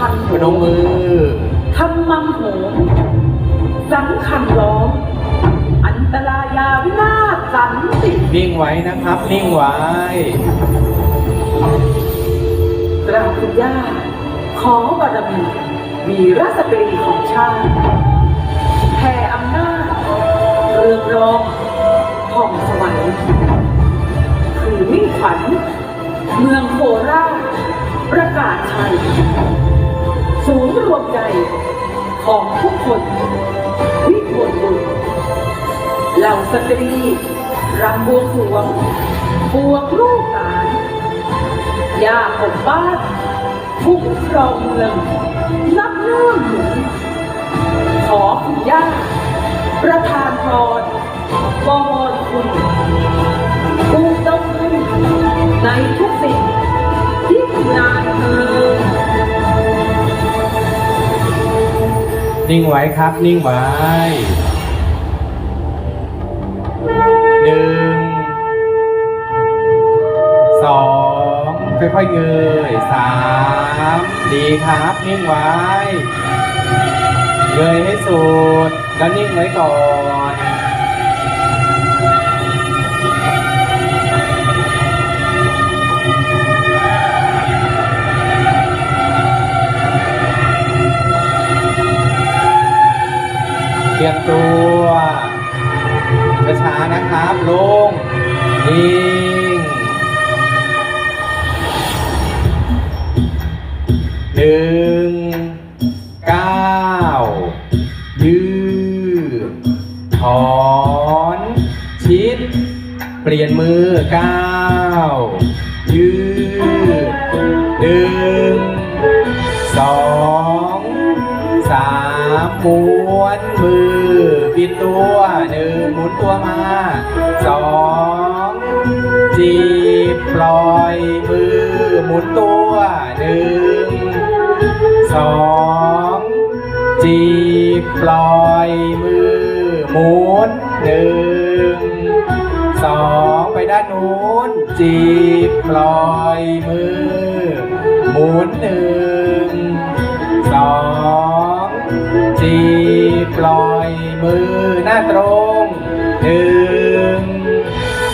คัญพนมมือทำมังโหมสังคัญล้อม อันตรายาวินาศสันตินิ่งไว้นะครับ นิ่งไว้กราบคุณย่าขอบารมีวีรสตรีของชาติแผ่อำนาจเรืองรองผ่องสวรรค์คือมิ่งขวัญเมืองโคราชประกาศชัย ศูนย์รวมใจของทุกคนวิมลบุญเหล่าสตรีรำบวงสวงบวงลูกหลานย่าผมบ้านคุ้ครองเมืองนับเนื่องหนุนขอคุณย่าประทานพรบวรคุณ นิ่งไว้ครับ นิ่งไว้หนึ่งสองค่อยๆเงยสามดีครับ นิ่งไว้เงยให้สุดแล้วนิ่งไว้ก่อน รียมตัวช้าๆนะครับลงนิ่งหนึ่งเก้ายืดถอน ชิด เปลี่ยนมือเก้า มุนตัวมาสองจีบปล่อยมือหมุนตัวหนึ่งสองจีบปล่อยมือหมุนหนึ่งสองไปด้านนู้นจีบปล่อยมือหมุนหนึ่งสองจีบปล่อยมือหน้าตรง หนึ่ง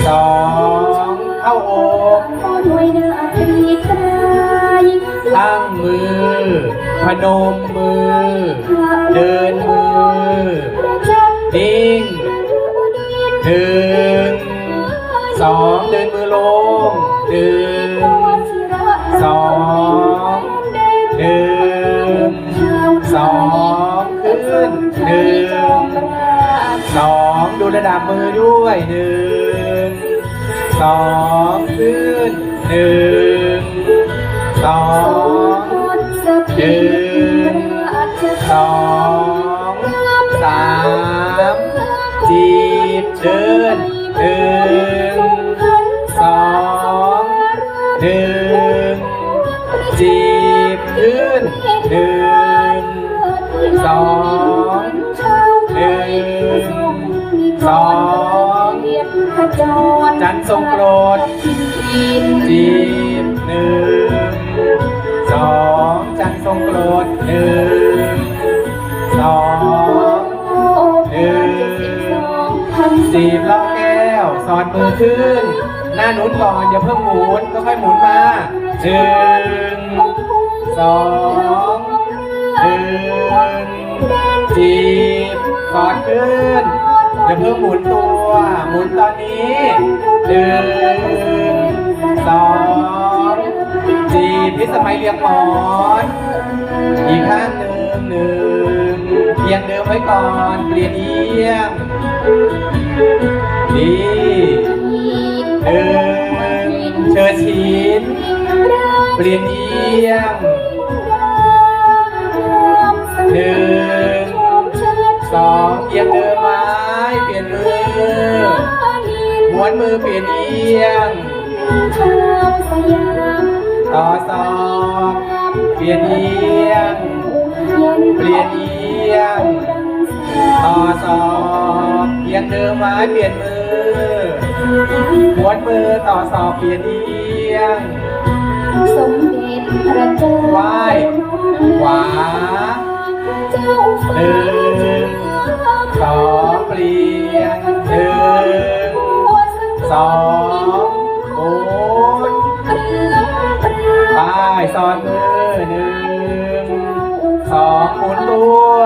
สองเข้าอกขอหน่วยนาตรีไกรตั้งมือ พนมมือ เดินมือประจักษ์นิ่งอุดินหนึ่งสองเดินมือลงหนึ่ง บมือด้วยหนึ่งสองขึ้นหนึ่งสองสพินราชสองสามจีบเดินหนึ่งสองหนึ่งจีบขึ้นหนึ่งสอง จันทรงโปรดจีบหนึ่งสองจันทรงโปรดหนึ่งสองหนึ่งจีบล็อกแก้วสอดมือขึ้น หน้าหนุนก่อนอย่าเพิ่งหมุนก็ค่อยหมุนมาหนึ่งสองหนึ่งจีบสอดขึ้นอย่าเพิ่งหมุนตัว หมุนตอนนี้ หนึ่งสองจีบพิสมัยเรียงหมอน อีกข้างหนึ่งหนึ่งเอียงเดิมไว้ก่อนเปลี่ยนเอียงดีหนึ่งเชิญชินเปลี่ยนเอียงหนึ่งสองเอียงเดิมไว้เปลี่ยนมือ วนมือเปลี่ยนเอียงต่อศอกเปลี่ยนเอียง เปลี่ยนเอียง ต่อศอกเอียงเดิมไว้เปลี่ยนมือม้วนมือต่อศอกเปลี่ยนเอียง สมเด็จพระเจ้าไหว้ไหวหนึ่งสองเปลี่ยนหนึ่ง สองหมุนไปซ้อนมือหนึ่งสองหมุนตัว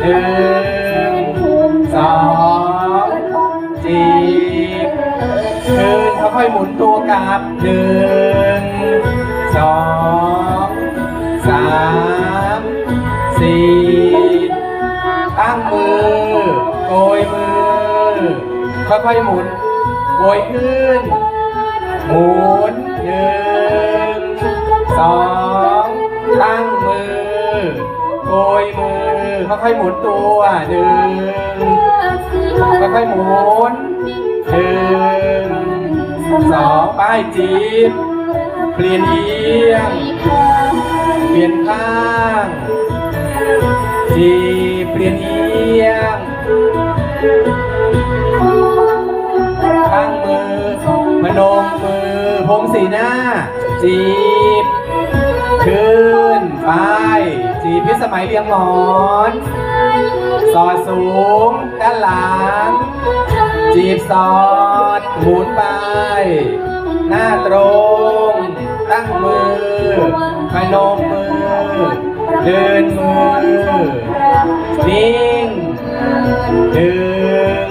หนึ่งสองจีบคืนค่อยๆหมุนตัวกลับหนึ่งสองสามสี่ตั้งมือโกยมือ ค่อยๆหมุน โกยขึ้น หมุนหนึ่งสองตั้งมือโกยมือค่อยๆหมุนตัวหนึ่งค่อยๆหมุนหนึ่งสองป้ายจีบเปลี่ยนเอียง เปลี่ยนข้างจีบเปลี่ยนเอียง นมมือพงสีหน้า จีบ ขึ้น ไป จีบพิสมัยเรียงหมอน สอดสูง ด้านหลัง จีบสอด หมุนไป หน้าตรง ตั้งมือพนมมือ เดินมือ นิ่งหนึ่ง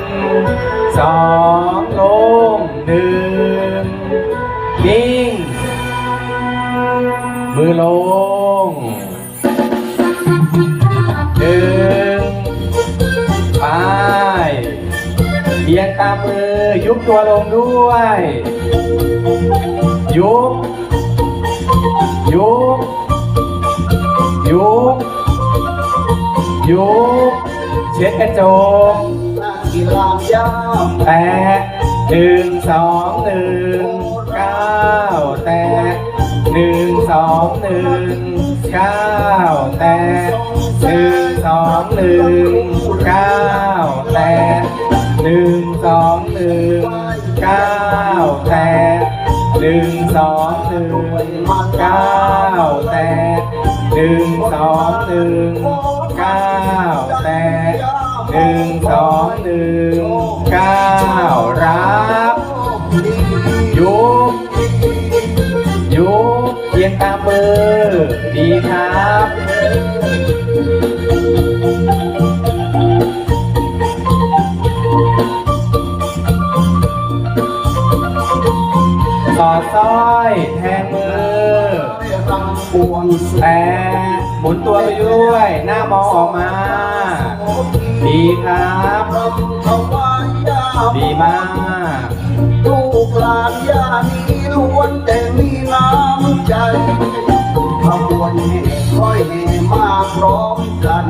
สองลง ลงหนึ่งไปเอียงตามมือ ยุบตัวลงด้วย ยุบ ยุบ ยุบ ยุบ เช็ดกระจกกีฬายามแตะหนึ่งสองหนึ่งเก้าแตะหนึ่ง สองหนึ่งเก้าแตะหนึ่งสองหนึ่งเก้าแตะหนึ่งสองหนึ่งเก้าแตะหนึ่งสองหนึ่งเก้าแตะหนึ่งสองหนึ่งเก้าแตะหนึ่งสองหนึ่งเก้า บเอียงตามมือดีครับสอดสร้อยแทงมือรำปวงแต่หมุนตัวไปด้วย หน้ามองออกมา ดีครับ ดีมาก ลูกหลานยานี้ล้วนแต่มี น้ำใจขบวนแห่ค่อยแห่มาพร้อมกัน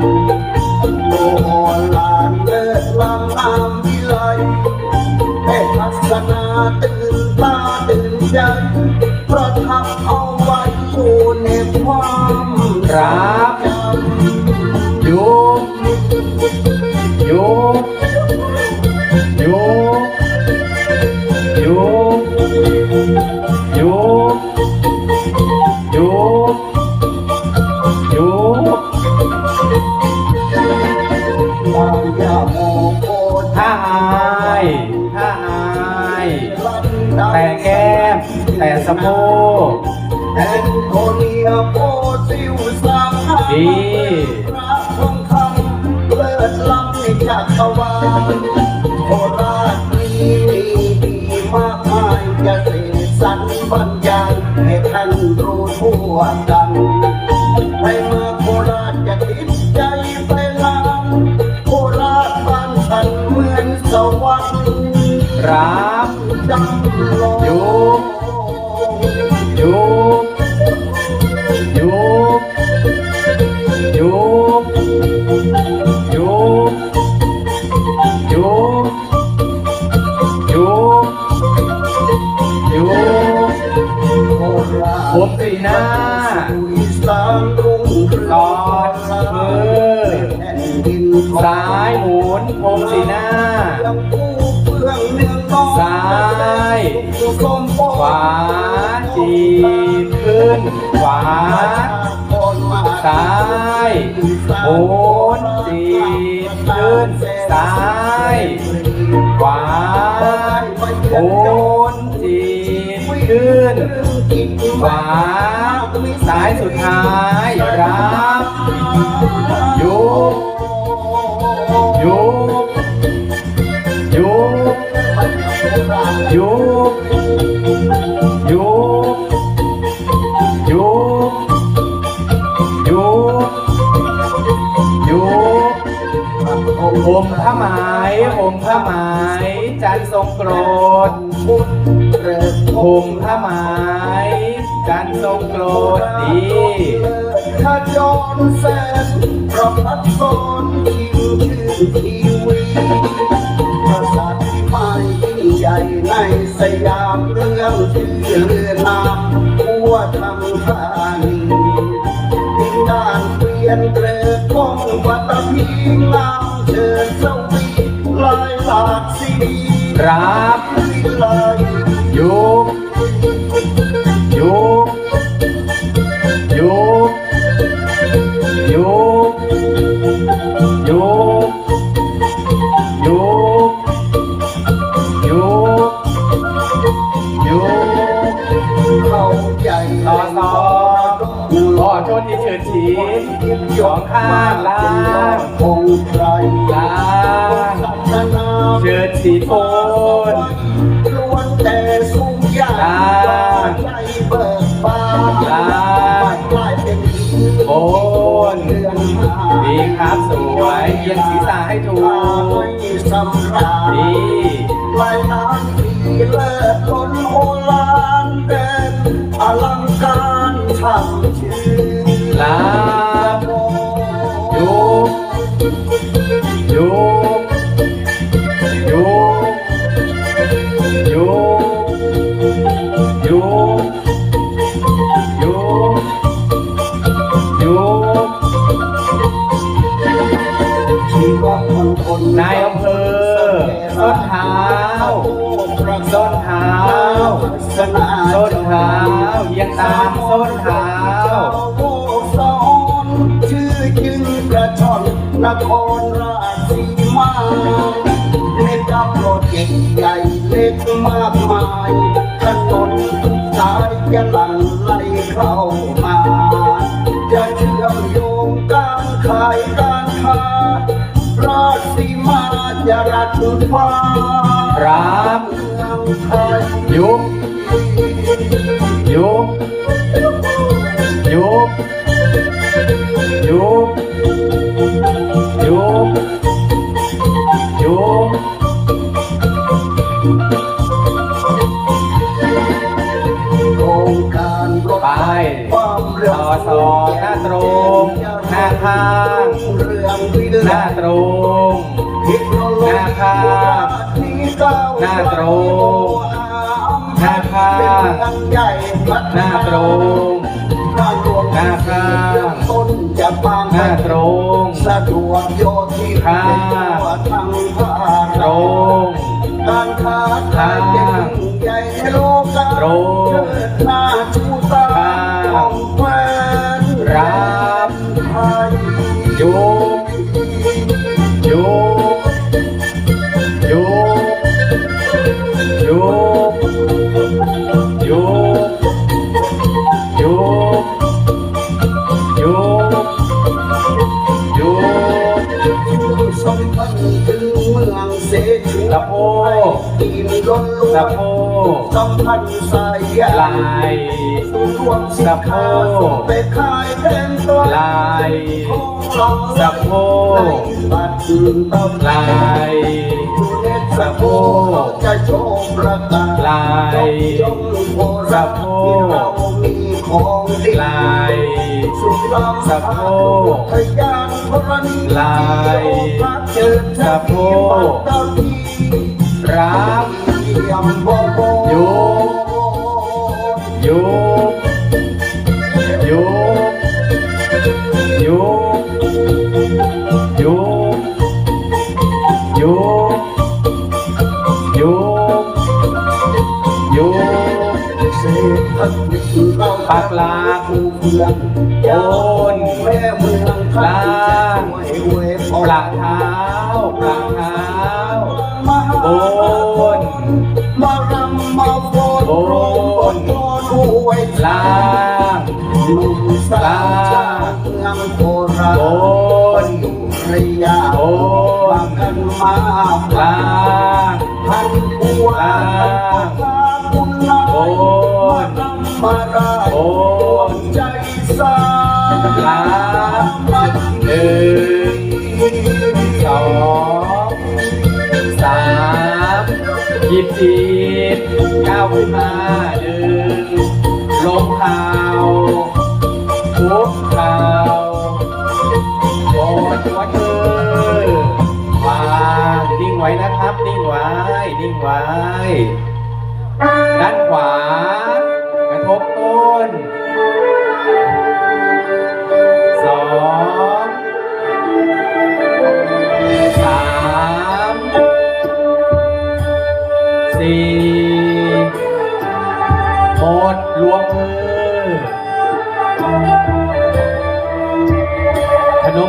โอ้ลานเลิศลำอามวิไลแต่ทัศนาตื่นตา จักรวาลโคราชมีดีดีมากมายจะเสกสรรบรรยายให้ท่านรู้ทั่วกัน นขวาซ้ายสุดท้ายรับยุบยุบยุบยุบยุบยุบยุบยุบผมผ้าไหมผมผ้าไหมจันทรงโกรธ ผมผ้าไหมจันทรงโกรธดีถ้าจอนแสนเพราะพัดสอนคิวชื่อทีวีภาษาที่ไม่ยิ่งใหญ่ในสยามเรื่องชื่อเรือนามหัวทำธานีดินด้านเปลี่ยนเกรดของวัตพีงามเชิญสวีลายหลากสีรับวิไลยุ ลางคงใครลางเฉิดฉีโทนล้วนแต่สูงใหญ่ล่าใจเบิกบานลางกลายเป็นหินโอนเรือนดีครับสวยเอียงศีรษะให้ถูกไม่สำราญดีลายน้ำที่เลิศ Valeu! ใหญ่เล็กมากมายถนนทุกสายจะหลั่งไหลเข้ามา จะเชื่อมโยงการขายการค้าราชสีมาจะรัดฟ้ารับเมืองไทยยุบ หน้าตรงหน้าผาหน้าตรงหน้าผาหน้าตรงหน้าข้างหน้าตรงสะดวกโยธิข้าง คนสะโพกเป็นตัวลายสะโพกบัดคืนต้อลายสะโพกจะโชมประกาศลายสะโพกขอลายสะโพกลายสะโพกรักยมโย Yo. โยโยโยโยโยโยกเศรษฐกิจปากลาคูเมืองโอนแม่เมืองลาปลาเท้าปลาเท้าโอน สลาเมืองโคราชอยู่ระยาโอบางกันมาปลาพันบัวคุณนายมาราโอนใจสาลาปันึ่งสองสามยิบจีบเก้าวมาเดินลมหาย โอ้ยวัดเอวางนิ่งไว้นะครับ นิ่งไว้ นิ่งไว้ ด้านขวา กระทบต้นสองสามสี่หมดรวมมือ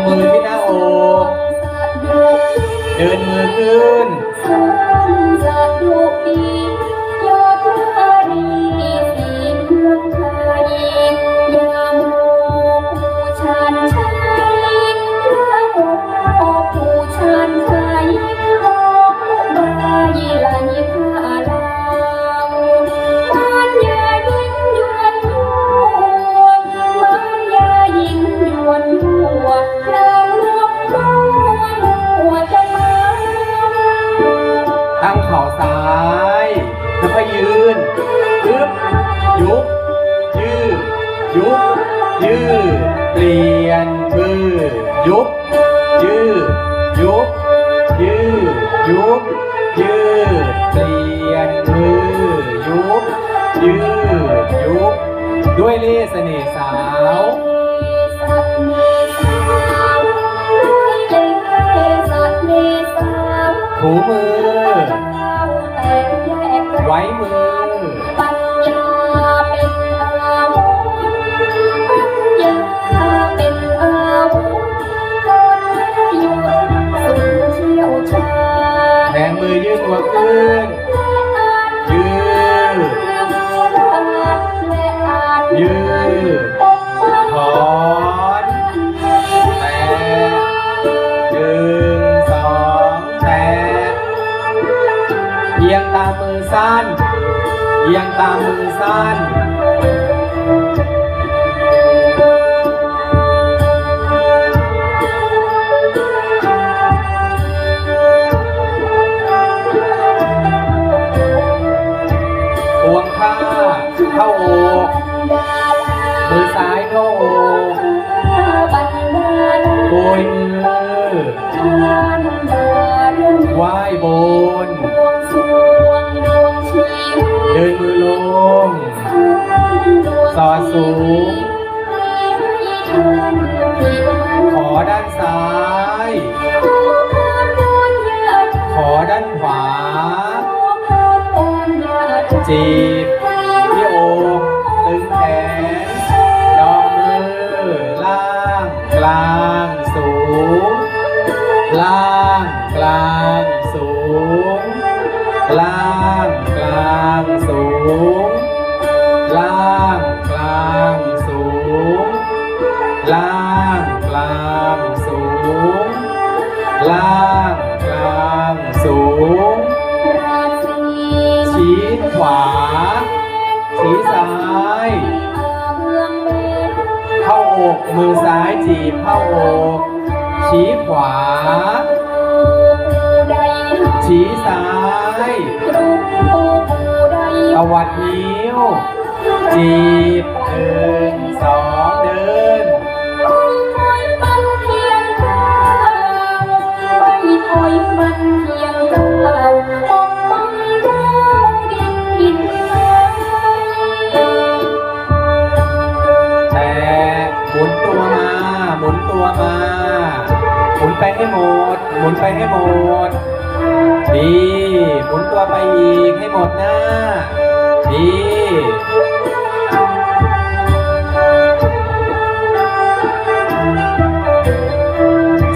มือที่หน้าอก เดินมือขึ้น kasih ชี้ขวา ชี้ซ้าย ตะวัดนิ้ว จีบ ไปอีกให้หมดหน้า ดี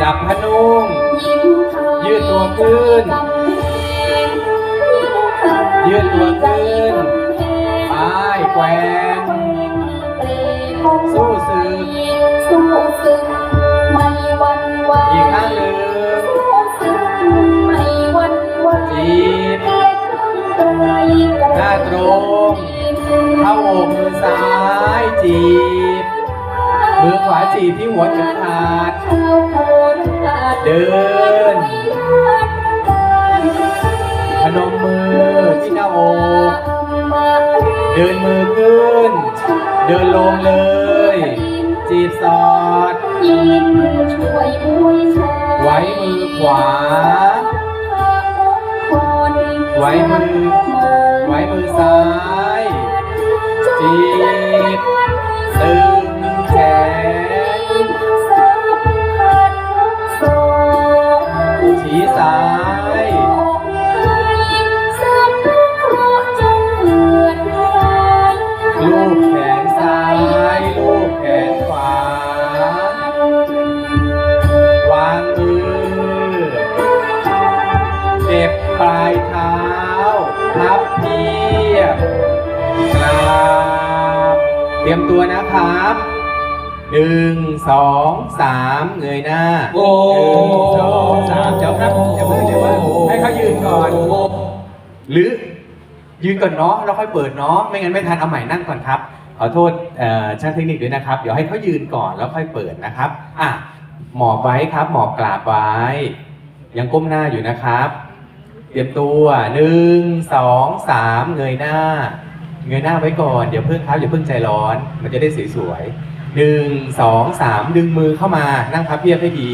จับพนุ่งยืดตัวขึ้น ยืดตัวขึ้นไปแกวนสู้สึกสู้สึกไม่วันไหวอีกข้างหนึ่ง Thank you. หน้าตรงเข้าอกมือซ้ายจีบ มือขวาจีบที่หัวเข็มขัดเดิน พนมมือที่หน้าอกเดินมือขึ้น เดินลงเลย จีบสอดไว้มือขวา ไว้มือ มือซ้ายจีบตึงแกราบเตรียมตัวนะครับหนึ่งสองสามเงยหน้าโอ้หนึ่งสองสามเจ้าครับอย่าเพิ่งอย่าเพิ่งให้เขายืนก่อน หรือยืนก่อนเนาะแล้วค่อยเปิดเนาะไม่งั้นไม่ทันเอาใหม่นั่งก่อนครับ ขอโทษเอ่อช่างเทคนิคด้วยนะครับ เดี๋ยวให้เขายืนก่อนแล้วค่อยเปิดนะครับอะหมอบไว้ครับหมอบกราบไว้ ยังก้มหน้าอยู่นะครับ เตรียมตัวหนึ่งสองสามเงยหน้า เงยหน้าไว้ก่อนเดี๋ยวเพิ่งครับอย่าเพิ่งใจร้อน มันจะได้สวยๆหนึ่งสองสามดึงมือเข้ามานั่งพับเพียบให้ดี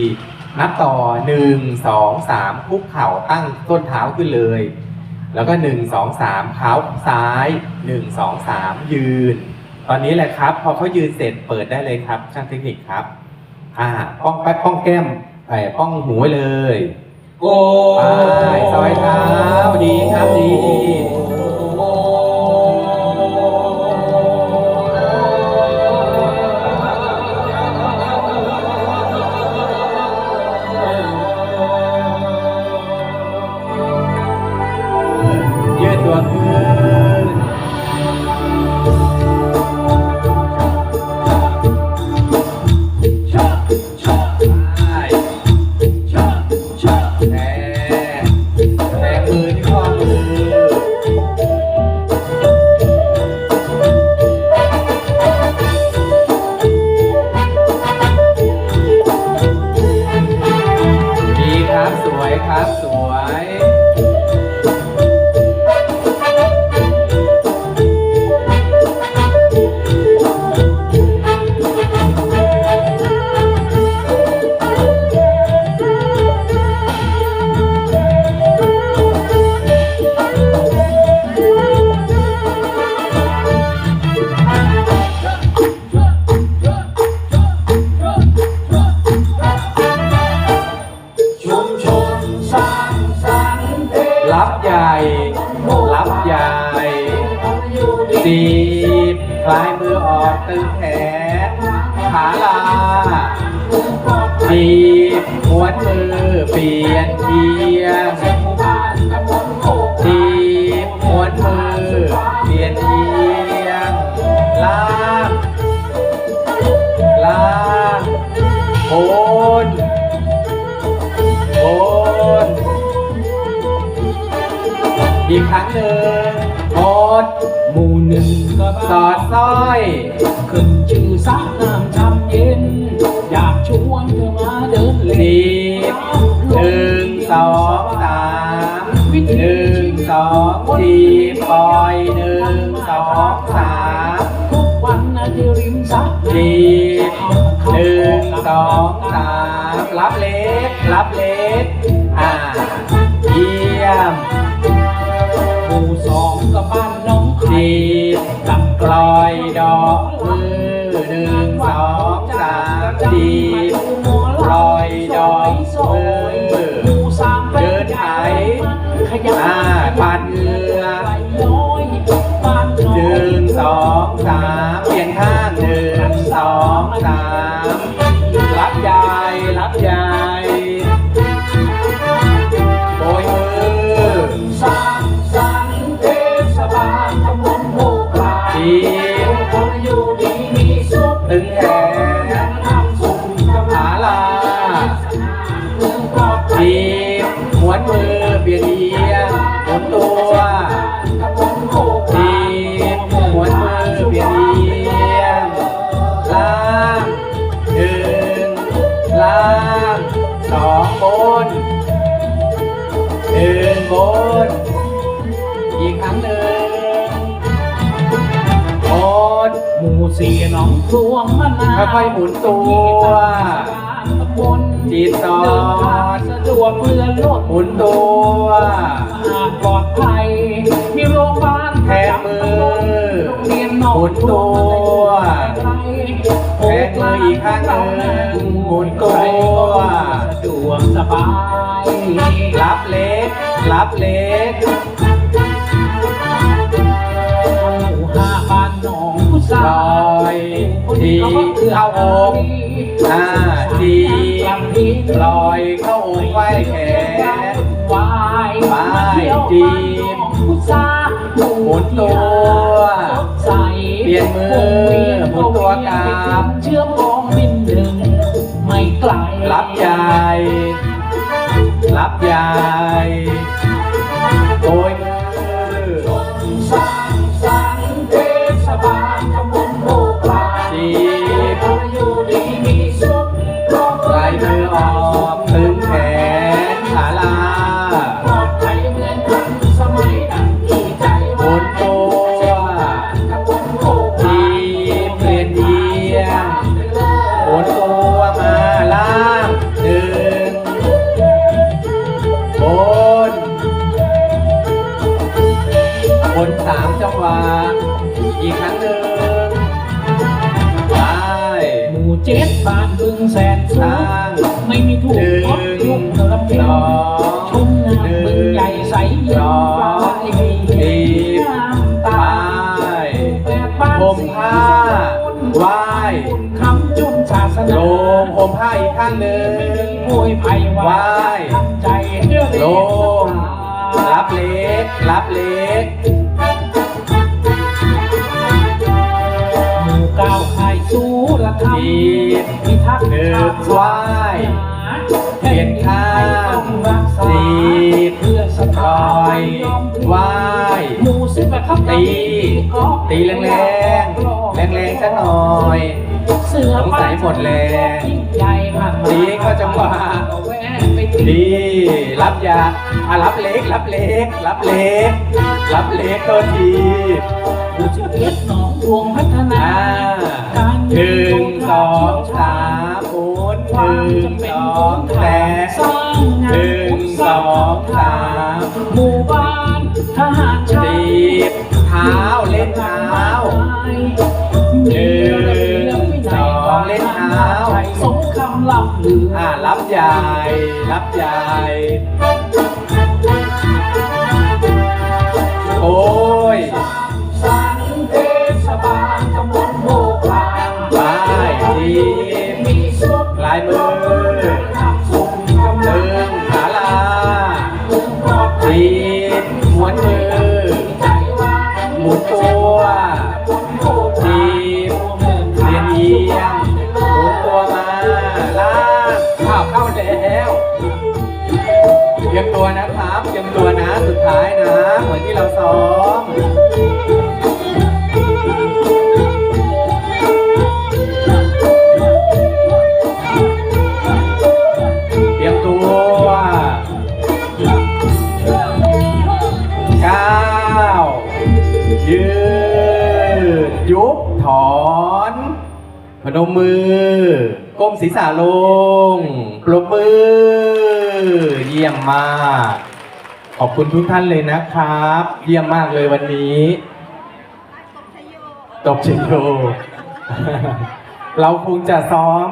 นับต่อหนึ่งสองสามคุกเข่าตั้งต้นเท้าขึ้นเลย แล้วก็หนึ่งสองสามเท้าซ้ายหนึ่งสองสามยืน ตอนนี้แหละครับ พอเขายืนเสร็จเปิดได้เลยครับ ช่างเทคนิคครับอ่าป้องแป๊บป้องแก้มไอ้ป้องหูไว้เลย โอ้ไปซอยเท้าดีครับดียืด หมู่หนึ่งก็สอดสร้อย ขึ้นชื่อสักน้ำชำเย็น อยากชวนเธอมาเดินเล่นสีบหนึ่งสองสามหนึ่งสองสี่ปล่อยหนึ่งสองสามทุกวันนะที่ริมสระสีบหนึ่งสองสามรับเล็กรับเล็กอ่าเยี่ยมหมู่สองก็บ้านน้องไผ่ สีบดังปลอยดอกมือหนึ่งสองสามสีปลอยดอกมือสามเดินไถขยันอ่าปัดเหงื่อไหลย้อยบ้านน้อหนึ่ยงสองสามเปลี่ยนข้างหนึ่งสองสาม ค่อยๆหมุนตัวจีนซ้อดสะดวกเรือรถหมุนตัวปลอดภัยมีโรงพยาบาลแทนมือรงเรียนหมุนตัวไกลแทนมืออีกข้างหนึ่งหมุนตัวสะดวกสบายรับเล็กรับเล็กหมู่ห้าบ้านหนองพุทลราอ ทีเข้าอกอ่าทีลอยเข้าอกไหวแขนวายไหว้จีบพุทราหมุนตัวใสเปลี่ยนมือหมุนตัวกลับเชื่อมกองบินหนึ่งไม่ไกลรับยายรับยา ข้างหนึ่งโวยไผ่ไหว้ว่าทำใจเรื่อลงรับเล็ก รับเล็กหมู่เก้าไข่สู้ระทำดีพิทักษ์หนึ่งไหว้เปลี่ยนข้างต้องรักษาดีเพื่อสลถาอยยอมไหว้หมู่สิบแปดครับตี ตีแรงแรงแรงแรงๆสักหน่อย เสือสงสัยหมดแรงยิ่งใหญ่ผ่านมาดีเข้าจังหวะก็แวะไปตีดีรับยาอะรับเล็ก รับเล็ก รับเล็ก รับเล็กตัวทีผู้ชื่อเพชรหนองดวงพัฒนาการหนึ่งสองสามหมุนหนึ่งสองแตะสร้างงานหนึ่งสองสามหมู่บ้านทหารชาตีติบเท้าเล่นเท้าหนึ่ง เล่นเท้าสงคำลำลืออ่ารับยายรับยายโอ้ย นมมือ ก้มศีรษะลง ปรบมือ เยี่ยมมาก ขอบคุณทุกท่านเลยนะครับ เยี่ยมมากเลยวันนี้ตบชิโย เราคงจะซ้อม